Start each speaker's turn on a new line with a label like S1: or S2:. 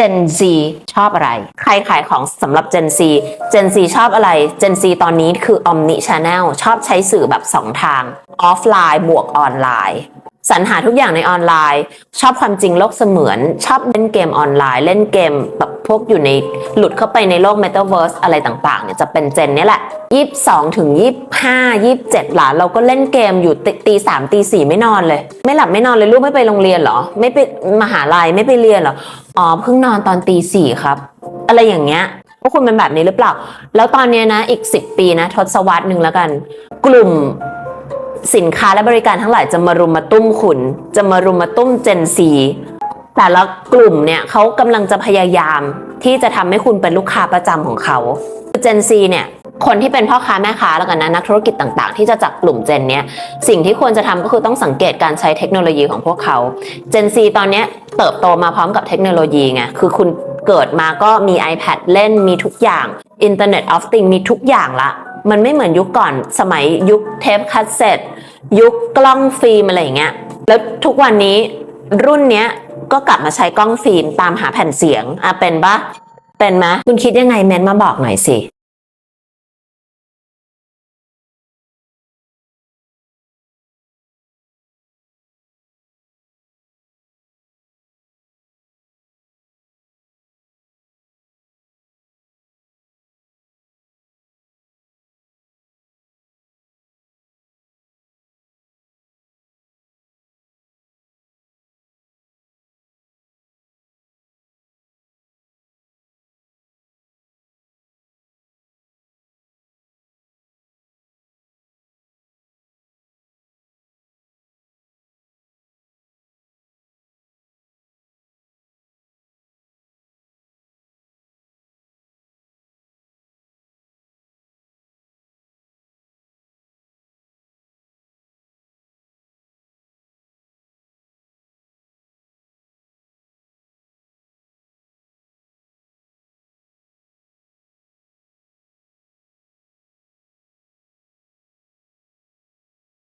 S1: Gen Z ชอบอะไร ใครขายของสำหรับ Gen Z Gen Z ชอบอะไร Gen Z ตอนนี้คือ Omni Channel ชอบใช้สื่อแบบ 2 ทาง ออฟไลน์บวกออนไลน์สรรหาทุกอย่างในออนไลน์ ชอบความจริงโลกเสมือน ชอบเล่นเกมออนไลน์ เล่นเกมแบบ วกอยู่ในหลุดเข้าไปในโลก Metaverse อะไรต่างๆเนี่ยจะเป็นเจนนี้แหละ22ถึง25 27หลานเราก็เล่นเกมอยู่ตีสามตีสี่ไม่นอนเลย ไม่หลับไม่นอนเลยลูกไม่ไปโรงเรียนเหรอ ไม่ไปมหาลัยไม่ไปเรียนเหรออ๋อเพิ่งนอนตอนตีสี่ครับ อะไรอย่างเงี้ยพวกคุณเป็นแบบนี้หรือเปล่า แล้วตอนนี้นะอีก 10 ปีนะทศวรรษหนึ่งแล้วกัน กลุ่มสินค้าและบริการทั้งหลายจะมารุมมาตุ้มคุณ จะมารุมมาตุ้มเจนซี แต่ละกลุ่มเนี่ยเขากำลังจะพยายามที่จะทำให้คุณเป็นลูกค้าประจำของเขาเจนซีเนี่ยคนที่เป็นพ่อค้าแม่ค้าแล้วกันนะนักธุรกิจต่างๆ ที่จะจับกลุ่มเจนเนี้ยสิ่งที่ควรจะทำก็คือต้องสังเกตการใช้เทคโนโลยีของพวกเขาเจนซีตอนนี้เติบโตมาพร้อมกับเทคโนโลยีไงคือคุณเกิดมาก็มี iPad เล่นมีทุกอย่าง Internet of Things มีทุกอย่างละมันไม่เหมือนยุคก่อนสมัยยุคเทปคัสเซ็ตยุคกล้องฟิล์มอะไรอย่างเงี้ยแล้วทุกวันนี้รุ่นเนี้ย ก็กลับมาใช้กล้องฟิล์มตามหาแผ่นเสียงอะเป็นปะเป็นไหมคุณคิดยังไงเมนมาบอกหน่อยสิ